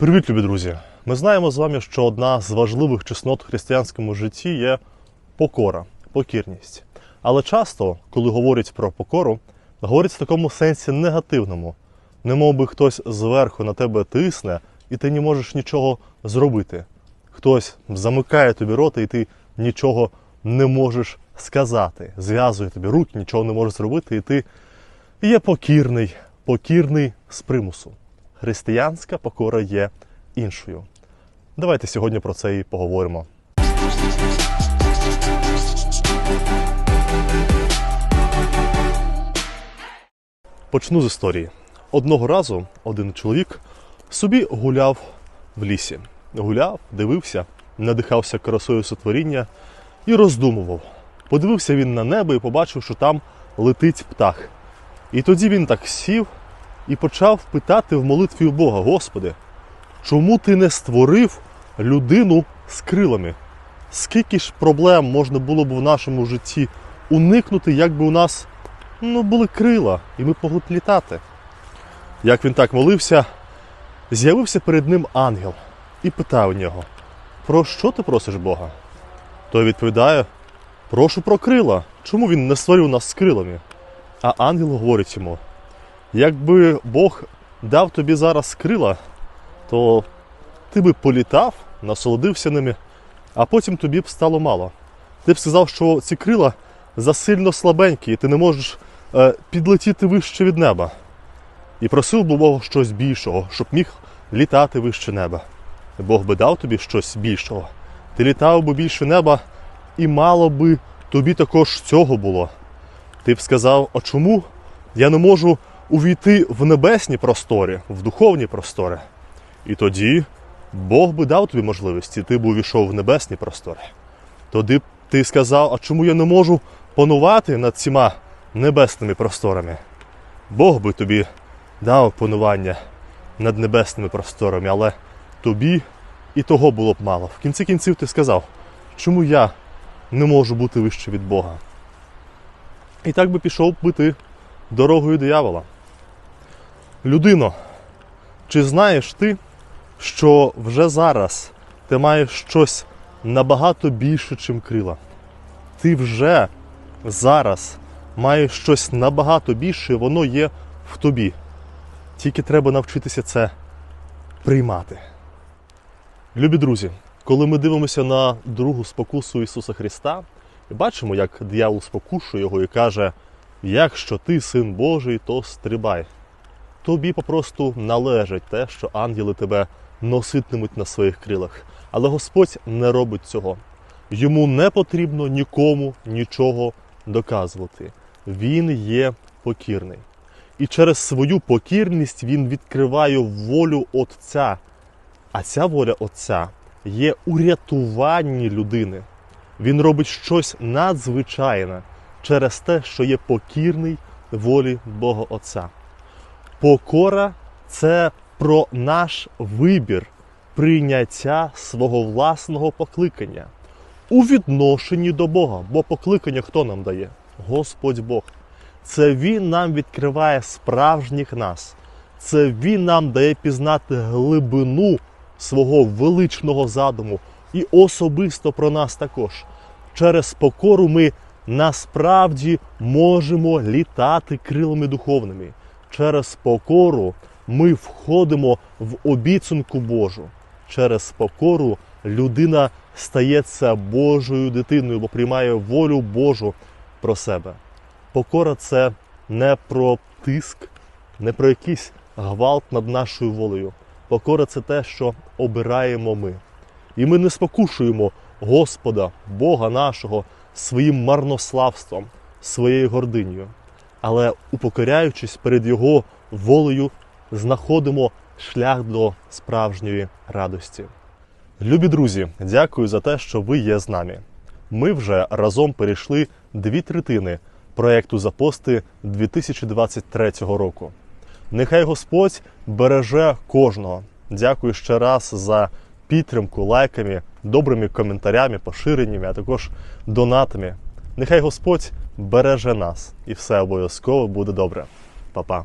Привіт, любі друзі! Ми знаємо з вами, що одна з важливих чеснот в християнському житті є покора, покірність. Але часто, коли говорять про покору, говорять в такому сенсі негативному, немов би хтось зверху на тебе тисне, і ти не можеш нічого зробити. Хтось замикає тобі рота, і ти нічого не можеш сказати. Зв'язує тобі руки, нічого не можеш зробити, і ти є покірний, покірний з примусу. Християнська покора є іншою. Давайте сьогодні про це і поговоримо. Почну з історії. Одного разу один чоловік собі гуляв в лісі. Гуляв, дивився, надихався красою сотворіння і роздумував. Подивився він на небо і побачив, що там летить птах. І тоді він так сів і почав питати в молитві у Бога: Господи, чому ти не створив людину з крилами? Скільки ж проблем можна було б в нашому житті уникнути, якби у нас ну, були крила, і ми могли б літати? Як він так молився, з'явився перед ним ангел і питав у нього: Про що ти просиш Бога? Той відповідає: Прошу про крила. Чому він не створив нас з крилами? А ангел говорить йому: якби Бог дав тобі зараз крила, то ти би політав, насолодився ними, а потім тобі б стало мало. Ти б сказав, що ці крила засильно слабенькі, і ти не можеш е, підлетіти вище від неба. І просив би Бога щось більшого, щоб міг літати вище неба. Бог би дав тобі щось більшого. Ти літав би більше неба, і мало би тобі також цього було. Ти б сказав, а чому я не можу увійти в небесні простори, в духовні простори? І тоді Бог би дав тобі можливість, і ти б увійшов в небесні простори. Тоді б ти сказав, а чому я не можу панувати над цими небесними просторами? Бог би тобі дав панування над небесними просторами, але тобі і того було б мало. В кінці кінців ти сказав, чому я не можу бути вище від Бога? І так би пішов би ти дорогою диявола. Людино, чи знаєш ти, що вже зараз ти маєш щось набагато більше, чим крила? Ти вже зараз маєш щось набагато більше, і воно є в тобі. Тільки треба навчитися це приймати. Любі друзі, коли ми дивимося на другу спокусу Ісуса Христа, і бачимо, як диявол спокушує його і каже: якщо ти син Божий, то стрибай. Тобі попросту належить те, що ангели тебе носитимуть на своїх крилах. Але Господь не робить цього. Йому не потрібно нікому нічого доказувати. Він є покірний. І через свою покірність він відкриває волю Отця. А ця воля Отця є у рятуванні людини. Він робить щось надзвичайне через те, що є покірний волі Бога Отця. Покора це про наш вибір прийняття свого власного покликання у відношенні до Бога. Бо покликання хто нам дає? Господь Бог. Це Він нам відкриває справжніх нас. Це Він нам дає пізнати глибину свого величного задуму і особисто про нас також. Через покору ми насправді можемо літати крилами духовними. Через покору ми входимо в обіцянку Божу. Через покору людина стається Божою дитиною, бо приймає волю Божу про себе. Покора це не про тиск, не про якийсь гвалт над нашою волею. Покора це те, що обираємо ми. І ми не спокушуємо Господа, Бога нашого, своїм марнославством, своєю гординею. Але упокоряючись перед Його волею, знаходимо шлях до справжньої радості. Любі друзі, дякую за те, що ви є з нами. Ми вже разом перейшли дві третини проєкту запости 2023 року. Нехай Господь береже кожного. Дякую ще раз за підтримку лайками, добрими коментарями, поширеннями, а також донатами. Нехай Господь береже нас, і все обов'язково буде добре. Па-па.